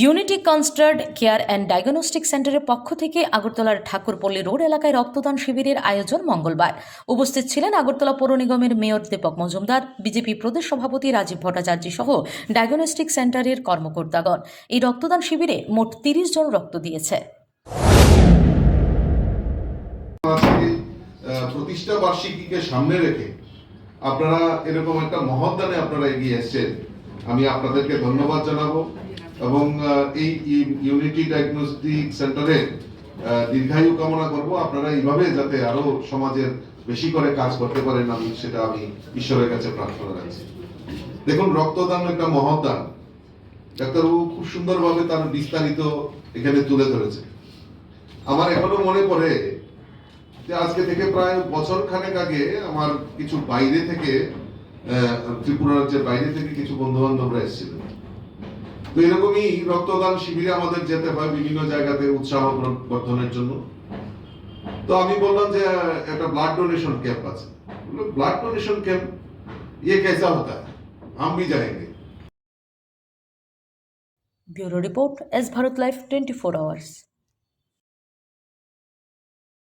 Unity কনস্টার্ড care and diagnostic সেন্টারের পক্ষ থেকে আগরতলার ঠাকুরপল্লী রোড এলাকায় রক্তদান শিবিরের আয়োজন মঙ্গলবার। উপস্থিত ছিলেন আগরতলা পৌর নিগমের মেয়র দীপক মজুমদার, বিজেপি প্রদেশ সভাপতি রাজীব ভট্টাচার্য সহ ডায়াগনস্টিক সেন্টারের কর্মকর্তাগণ। এই রক্তদান শিবিরে মোট তিরিশ জন রক্ত দিয়েছে। প্রতিষ্ঠা বার্ষিকীকে সামনে রেখে আপনারা এরকম একটা মহৎদানে আপনারা এগিয়ে এসেছেন। আমি আপনাদেরকে ধন্যবাদ জানাব। এবং এই ইউনিটি ডায়াগনস্টিক সেন্টারে দীর্ঘায়ু কামনা করব। আপনারা এইভাবে যাতে আরও সমাজের বেশি করে কাজ করতে পারেন আমি সেটা আমি ঈশ্বরের কাছে প্রার্থনা রাখছি। দেখুন রক্তদান একটা মহৎদান ডাক্তারবাবু খুব সুন্দরভাবে তার বিস্তারিত এখানে তুলে ধরেছে। আমার এখনও মনে পড়ে যে আজকে থেকে প্রায় বছর খানেক আগে আমার কিছু বাইরে থেকে আহ, ত্রিপুরা রাজ্যের বাইরে থেকে কিছু বন্ধু বান্ধবরা এসেছিলেন। তো এরকমই রক্তদান শিবিরে আমাদের যেতে হয় বিভিন্ন জায়গাতে উৎসাহ বর্ধনের জন্য তো আমি বললাম যে আহ, একটা ব্লাড ডোনেশন ক্যাম্প আছে ব্লাড डोनेशन कैंप ये कैसा होता है हम भी जाएंगे bureau report S Bharat life twenty four hours